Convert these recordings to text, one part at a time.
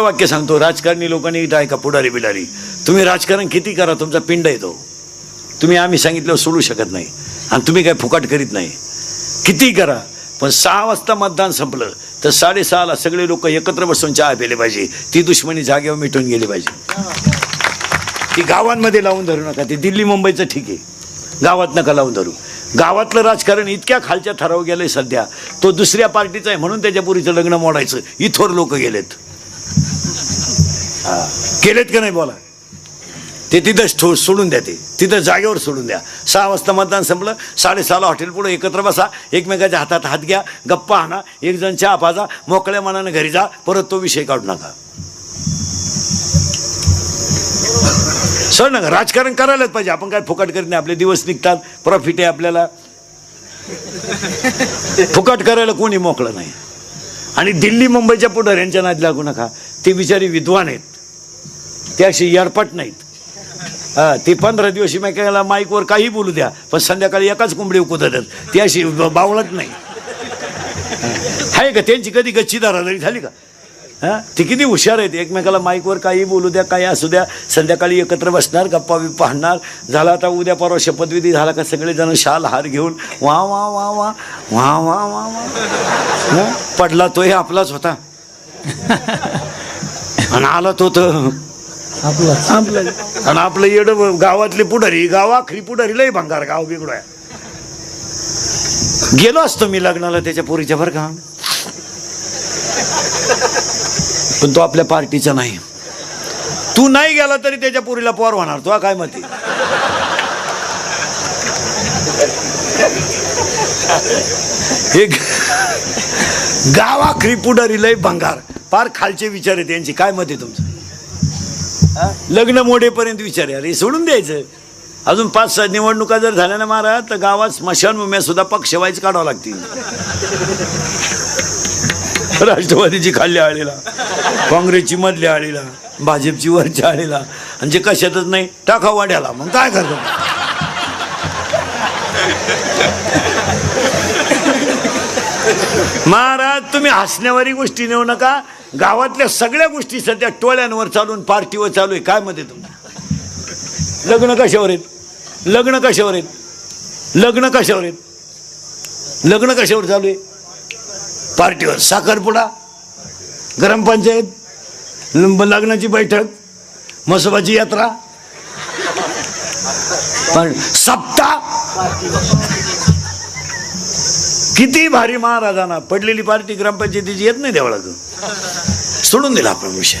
शेवटचं वाक्य सांगतो. राजकारणी लोकांनी इथं ऐका पुढारी बिडारी तुम्ही राजकारण किती करा तुमचा पिंड येतो तुम्ही आम्ही सांगितलं सोडू शकत नाही. आणि तुम्ही काय फुकाट करीत नाही. किती करा. पण सहा वाजता मतदान संपलं तर साडेसहाला सगळे लोक एकत्र बसून चहा पेले पाहिजे. ती दुश्मनी जागेवर मिटून गेली पाहिजे. ती गावांमध्ये लावून धरू नका. ती दिल्ली मुंबईचं ठीक आहे. गावात नका लावून धरू. गावातलं राजकारण इतक्या खालच्या ठराव गेलंय सध्या. तो दुसऱ्या पार्टीचा आहे म्हणून त्याच्या पुरीचं लग्न मोडायचं. इथोर लोक गेलेत. केलेत का नाही बोला? ते तिथंच ठो सोडून द्या ते. तिथं जागेवर सोडून द्या. सहा वाजता मतदान संपलं साडेसहाला हॉटेल पुढे एकत्र बसा एकमेकाच्या हातात हात घ्या गप्पा आणा एक जण चहा पाजा मोकळ्या मनानं घरी जा परत तो विषय काढू नका. सर ना राजकारण करायलाच पाहिजे. आपण काय फुकट करीत नाही आपले दिवस निघतात प्रॉफिट आहे आपल्याला. फुकट करायला कोणी मोकळं नाही. आणि दिल्ली मुंबईच्या पुढाऱ्यांच्या नाद लागू नका. ते बिचारी विद्वान आहेत. ते अशी नाहीत. हा ते पंधरा दिवस एकमेकाला माईकवर काही बोलू द्या पण संध्याकाळी एकाच कोंबडी उकुतात ती अशी बावळत नाही. आहे का त्यांची कधी गच्ची दारादारी झाली का? हा ते किती हुशार आहेत. एकमेकाला माईकवर काही बोलू द्या काही असू द्या संध्याकाळी एकत्र बसणार गप्पा बिप्पा हाणणार. झाला आता उद्या परवा शपथविधी झाला का सगळेजण शाल हार घेऊन वा वा वा वा वा वा वा वा. पडला तोही आपलाच होता. आणि आला तो तर. आपलं आणि आपलं येड गावातले पुढारी गावाखरी पुढारी लय भंगार गाव बिघडो आहे गेलो असतो मी लग्नाला त्याच्या पोरीच्या बरं का? पण तो आपल्या पार्टीचा नाही. तू नाही गेला तरी त्याच्या पोरीला पोर होणार तो काय मती एक गावाखरी पुढारी लय भंगार. फार खालचे विचार आहे त्यांची काय मते तुमचं? लग्न मोडेपर्यंत विचार अरे सोडून द्यायचं. अजून पाच सात निवडणुका जर झाल्या ना महाराज तर गावात स्मशानभूम्या सुद्धा पक्ष वाईज काढावं लागतील. राष्ट्रवादीची खाल्ल्या आळीला काँग्रेसची मधल्या आळीला भाजपची वरच्या आळीला आणि जे कशातच नाही टाका वाड्याला. मग काय करतो? महाराज तुम्ही हसण्यावरी गोष्टी नेऊ नका. गावातल्या सगळ्या गोष्टी सध्या टोळ्यांवर चालून पार्टीवर चालू आहे. काय मध्ये तुम्ही लग्न कशावर आहेत? लग्न कशावर आहेत? लग्न कशावर आहेत? लग्न कशावर चालू आहे? पार्टीवर. साखरपुडा ग्रामपंचायत लग्नाची बैठक मसोबाची यात्रा. पण सप्ता? किती भारी महाराजांना पडलेली पार्टी ग्रामपंचायतीची येत नाही देवळा सोडून दिला आपण विषय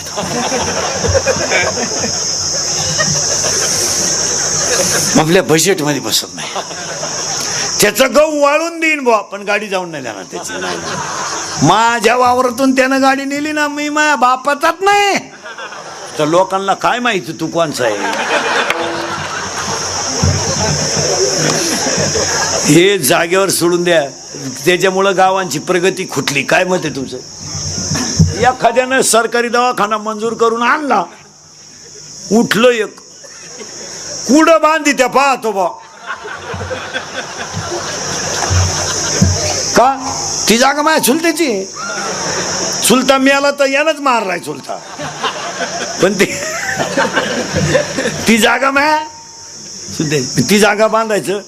आपल्या बजेटमध्ये बसत नाही. त्याचं गहू वाळून देईन बुवा पण गाडी जाऊन नाही जाणार त्याची. माझ्या वावरातून त्यानं गाडी नेली ना मी माझ्या बापाचाच नाही. तर लोकांना काय माहिती तू कोणचा आहे? हे जागेवर सोडून द्या. त्याच्यामुळं गावांची प्रगती खुटली. काय मत आहे तुमचं? एखाद्यानं सरकारी दवाखाना मंजूर करून आणला. उठलं एक. कुड बांधी त्या पाहतो बा. का? ती जागा माझ्या चुलत्याची आहे. चुलता मिळाला तर यानंच मारलाय चुलता. पण ती ती जागा माया. ती जागा बांधायचं.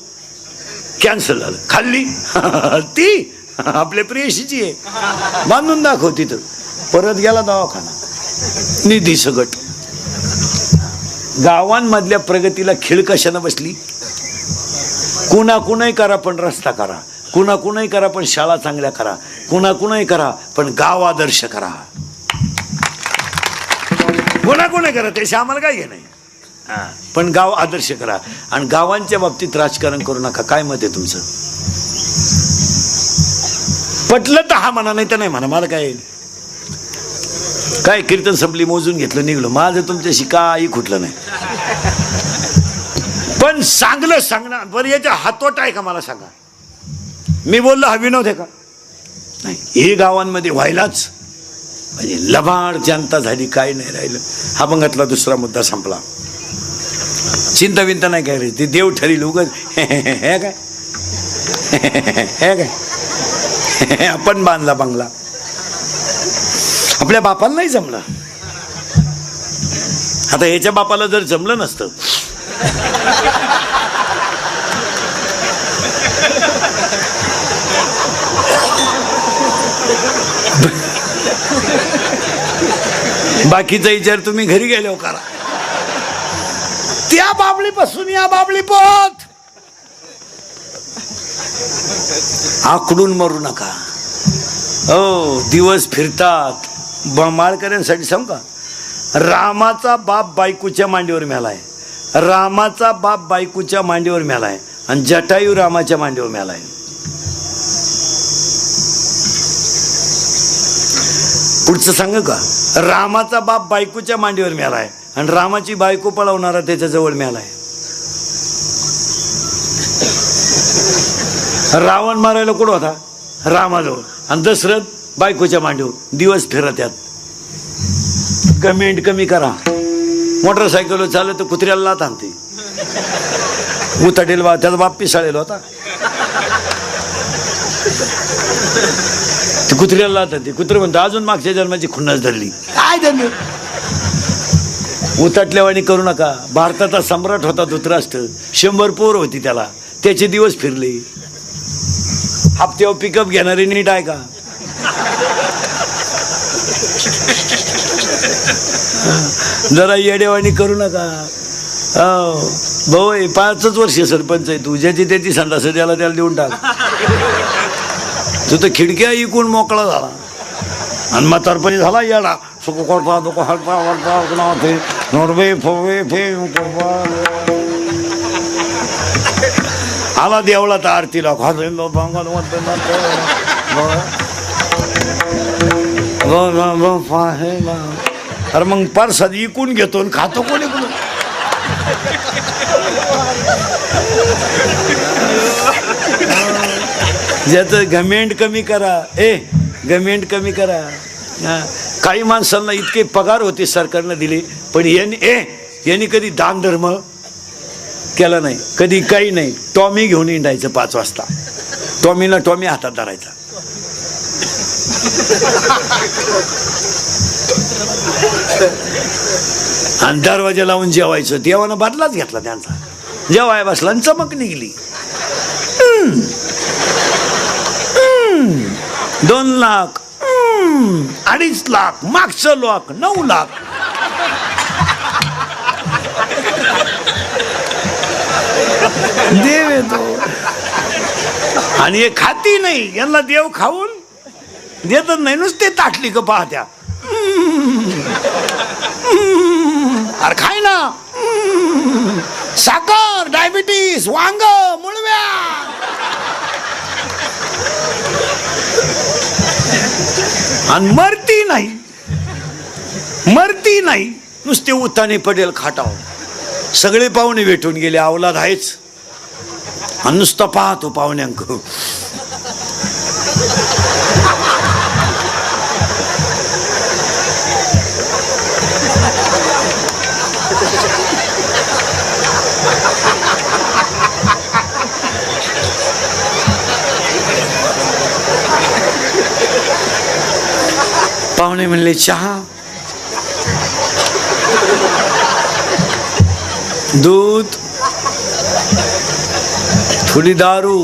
कॅन्सल झालं. खाल्ली. ती आपल्या प्रियशीची आहे. बांधून दाखव तिथं. परत गेला दवाखाना. निधी सगट. गावांमधल्या प्रगतीला खीळ कशानं बसली? कुणा कुणाही करा पण रस्ता करा. कुणा कुणाही करा पण शाळा चांगल्या करा. कुणा कुणाही करा पण गाव आदर्श करा. कुणा कुणाही करा त्याशी आम्हाला काय घे नाही. हा, पण गाव आदर्श करा. आणि गावांच्या बाबतीत राजकारण करू नका. काय मत आहे तुमचं? पटलं तर हा म्हणा नाही तर नाही म्हणा. मला काय काय कीर्तन संपली मोजून घेतलं निघलो. माझं तुमच्याशी काही खुटलं नाही. पण चांगलं सांगणार. बरं याच्या हातोट आहे का मला सांगा? मी बोललो हा विनोद आहे का? नाही हे गावांमध्ये व्हायलाच. म्हणजे लबाड जनता झाली काय नाही राहिलं. हा मगातला दुसरा मुद्दा संपला. चिंता विंता नाही काय रे? ते देव ठरील उगत हे काय? हे काय? आपण बांधला बंगला. आपल्या बापाला नाही जमलं. आता ह्याच्या बापाला जर जमलं नसतं. बाकीचा विचार तुम्ही घरी गेलो हो करा. त्या बाबळीपासून या बाबळी पोत आकडून मरू नका. हो दिवस फिरतात. माळकऱ्यांसाठी सांग का? रामाचा बाप बायकूच्या मांडीवर मेलाय. रामाचा बाप बायकूच्या मांडीवर मेलाय आणि जटायू रामाच्या मांडीवर मेलाय. पुढचं सांग का? रामाचा बाप बायकोच्या मांडीवर मेलाय आणि रामाची बायको पळवणारा त्याच्याजवळ मिळाला आहे रावण मारायला कुठं होता? रामाजवळ. आणि दशरथ बायकोच्या मांडीवर. दिवस फिरत यात कमेंट कमी करा. मोटरसायकल चालत तर कुत्र्याला लात आणते. उताटेल बा त्याचा बाप पिसाळेल होता. ते कुत्र्याला लात आणते. कुत्र म्हणतो अजून मागच्या जन्माची खुन्नस धरली. काय धरली? उताटल्यावाणी करू नका. भारताचा सम्राट होता धृतराष्ट्र. शंभर पोर होती त्याला. त्याचे दिवस फिरले. हप्त्यावर पिकअप घेणारे नीट आहे का? जरा येडेवाणी करू नका. हो. भाऊ हे पाचच वर्ष सरपंच आहे तू. ज्याची त्याची संडास आहे, त्याला त्याला देऊन टाक. तू तर खिडक्या इकून मोकळा झाला. आणि म्हातारपणी झाला येडा. सुख करता दुख हलता वळता उकणा फे नोरवे फोवे फे आला देवळात आरतीला खाजो म्हणतो अरे मग परसाद इकून घेतो आणि खातो कोणी कोण? ज्याचं घमेंट कमी करा ए घमेंट कमी करा. काही माणसांना इतके पगार होते सरकारनं दिले पण यांनी ए यांनी कधी दान धर्म केला नाही कधी काही नाही. टॉमी घेऊन हिंडायचं पाच वाजता. टॉमीला टॉमी हातात धरायचा. आणि दरवाजा लावून जेवायचं. देवानं बदलाच घेतला त्यांचा. जेवाय बसला आणि चमक निघली. दोन लाख. अडीच लाख. मागचं लाख. नऊ लाख. देव येतो. आणि हे खाती नाही. यांना देव खाऊन देतच नाही नुसते ताटली का पाहत्या. अरे खाय ना. साखर डायबिटीस वांग मुळव्या. आणि मरती नाही. मरती नाही. नुसते उताने पडेल खाटाव सगळे पाहुणे भेटून गेले अवलाद आहेच. आणि नुसतं पाहतो पाहुण्यांक ने मेरे लिए चाह। दूध थोड़ी दारू।